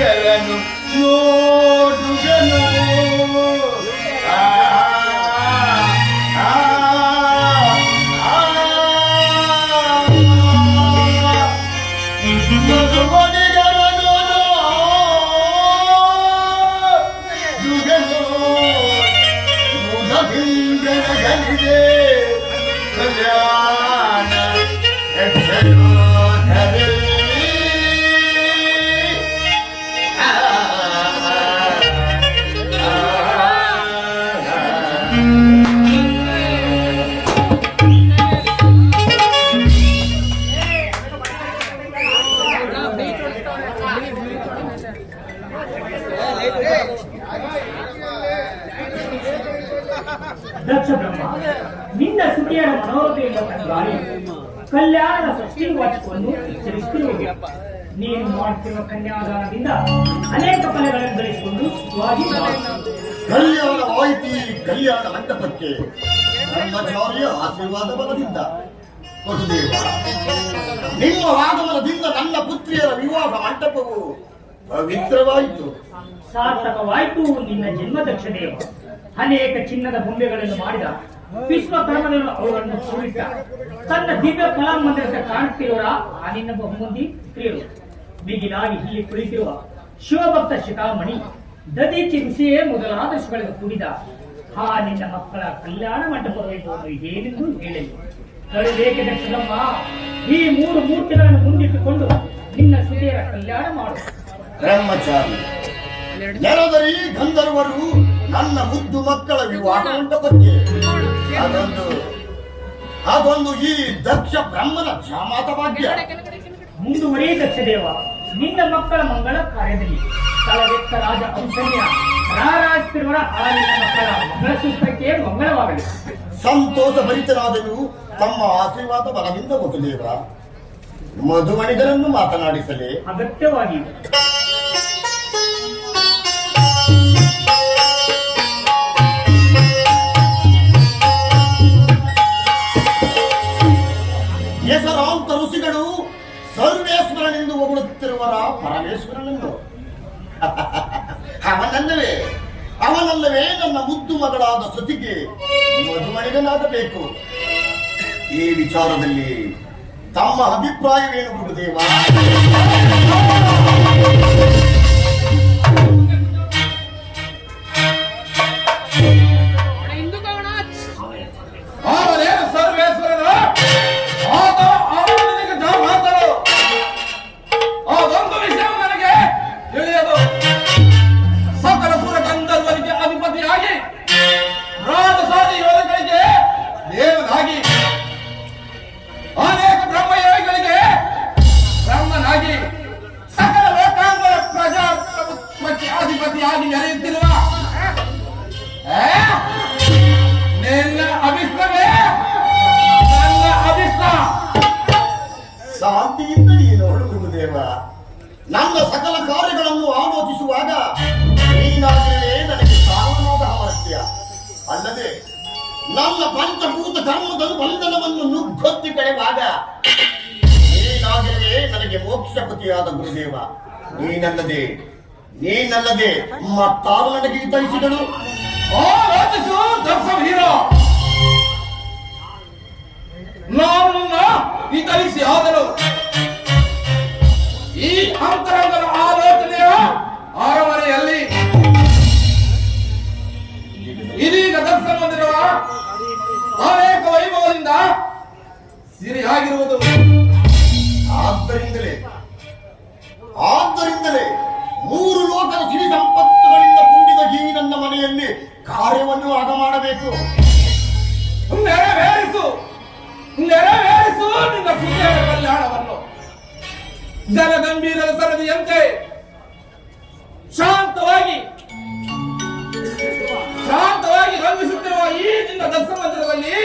ಮಧುಬಣಿಗಳನ್ನು ನೋಡುಗನು ಆ, ಆ, ದಕ್ಷ ಬ್ರಹ್ಮ ನಿನ್ನ ಸುಖಿಯರ ಮನೋರಥೆಯಿಂದ ಕಂಡಾರಿ ಕಲ್ಯಾಣದ ಸೃಷ್ಟಿ ವಾಚಿಕೊಂಡು ಎಚ್ಚರಿಸುತ್ತಿರುವುದು ನೀನು ಮಾಡುತ್ತಿರುವ ಕನ್ಯಾದಾನದಿಂದ ಅನೇಕ ಫಲಗಳನ್ನು ಗಳಿಸಿಕೊಂಡು ಕಲ್ಯಾಣ ಕಲ್ಯಾಣವಾಯಿತಿ ಕಲ್ಯಾಣ ಮಂಟಪಕ್ಕೆ ಬ್ರಹ್ಮಚಾರಿಯ ಆಶೀರ್ವಾದ ಬಲದಿಂದ. ನಿಮ್ಮ ವಾಗಮನದಿಂದ ನನ್ನ ಪುತ್ರಿಯರ ವಿವಾಹ ಮಂಟಪವು ಪವಿತ್ರವಾಯಿತು. ಸಾರ್ಥಕವಾಯಿತು ನಿನ್ನ ಜನ್ಮ ದಕ್ಷದೇವ ಅನೇಕ ಚಿನ್ನದ ಬೊಂಬೆಗಳನ್ನು ಮಾಡಿದ ವಿಶ್ವಕರ್ಮನನ್ನು ಅವರನ್ನು ಕೂಡಿಟ್ಟ ತನ್ನ ದಿವ್ಯ ಕಲಾಮಂದಿರದ ಕಾಣುತ್ತಿರುವ ಆ ನಿನ್ನ ಬಹುಮಂದಿ ಸ್ತ್ರೀಯರು ಬಿಗಿಲಾಗಿ ಇಲ್ಲಿ ಕುಳಿತಿರುವ ಶಿವಭಕ್ತ ಶಿಖಾಮಣಿ ದದಿ ಚಿಂಸೆಯೇ ಮೊದಲಾದ ಮೊದಲಾದರ್ಶಗಳಿಂದ ಕೂಡಿದ ಆ ನಿನ್ನ ಮಕ್ಕಳ ಕಲ್ಯಾಣ ಮಂಟಪವನ್ನು ಏನೆಂದು ಹೇಳಲಿ. ಕಳಿಬೇಕೆ ದಕ್ಷಿಣಮ್ಮ ಈ ಮೂರು ಮೂರ್ತಿಗಳನ್ನು ಮುಂದಿಟ್ಟುಕೊಂಡು ನಿನ್ನ ಸುದೀರ ಕಲ್ಯಾಣ ಮಾಡು. ಬ್ರಹ್ಮಚಾರಿ ಈ ಗಂಧರ್ವರು ನನ್ನ ಮುದ್ದು ಮಕ್ಕಳ ವಿವಾಹ ಬಗ್ಗೆ ಅದೊಂದು ಅದೊಂದು ಈ ದಕ್ಷ ಬ್ರಹ್ಮನ ಜಾಮಾತ ಭಾಗ್ಯ. ಮುಂದುವರಿ ದಕ್ಷದೇವ ನಿನ್ನ ಮಕ್ಕಳ ಮಂಗಳ ಕಾರ್ಯದಲ್ಲಿ ಸ್ಥಳವೆತ್ತ ರಾಜ ಔಷಧಿಯ ರಾರಾಜ್ತಿರುವ ಮಕ್ಕಳ ಮಂಗಳ ಸೂತ್ರಕ್ಕೆ ಮಂಗಳವಾಗಲಿ. ಸಂತೋಷ ಭರಿತರಾದರು ತಮ್ಮ ಆಶೀರ್ವಾದ ಬಲದಿಂದ ವಸುದೇವ ಮಧುಮಣಿಗರನ್ನು ಮಾತನಾಡಿಸಲಿ. ಅಗತ್ಯವಾಗಿ ಸರ್ವೇಶ್ವರನೆಂದು ಹೊಗಳುತ್ತಿರುವರ ಪರಮೇಶ್ವರನೆಂದು ಅವನಲ್ಲವೇ ಅವನಲ್ಲವೇ ನನ್ನ ಮುದ್ದು ಮಗಳಾದ ಸತಿಗೆ ಮಧುಮಣಿಗನಾಗಬೇಕು ಈ ವಿಚಾರದಲ್ಲಿ ತಮ್ಮ ಅಭಿಪ್ರಾಯವೇನು ಗುರುದೇವ? ಸಕಲ ಕಾರ್ಯಗಳನ್ನು ಆಲೋಚಿಸುವಾಗ ನೀನಾಗಿರುವೆ ನನಗೆ ಕಾರಣವಾದ ಅವಶ್ಯ ಅಲ್ಲದೆ ನನ್ನ ಪಂಚಭೂತ ಧರ್ಮದ ಬಂಧನವನ್ನು ನುಗ್ಗೊತ್ತಿ ಕಳೆವಾಗ ನೀನಾಗಲೇ ನನಗೆ ಮೋಕ್ಷಪತಿಯಾದ ಗುರುದೇವ. ನೀನಲ್ಲದೆ ನೀನಲ್ಲದೆ ಮತ್ತಾರು ನನಗೆ ಹಿತೈಸಿದಳು ನಾವು ನನ್ನ ವೀರ ನಾನು ಸಿರಿಯಾಗಿರುವುದು ಆದ್ದರಿಂದಲೇ ಆದ್ದರಿಂದಲೇ ಮೂರು ಲೋಕದ ಸಿರಿ ಸಂಪತ್ತುಗಳಿಂದ ಕೂಡಿದ ಈ ನನ್ನ ಮನೆಯಲ್ಲಿ ಕಾರ್ಯವನ್ನು ಆಗ ಮಾಡಬೇಕು ನೆರವೇರಿಸು ನೆರವೇರಿಸು ನಿನ್ನ ಸುಂದರ ಕಲ್ಯಾಣವನ್ನು. ಜನಗಂಭೀರದ ಸರದಿಯಂತೆ ಶಾಂತವಾಗಿ ಶಾಂತವಾಗಿ ರಂಗಿಸುತ್ತಿರುವ ಈ ನಿನ್ನ ದಸರಾ ಮಂದಿರದಲ್ಲಿ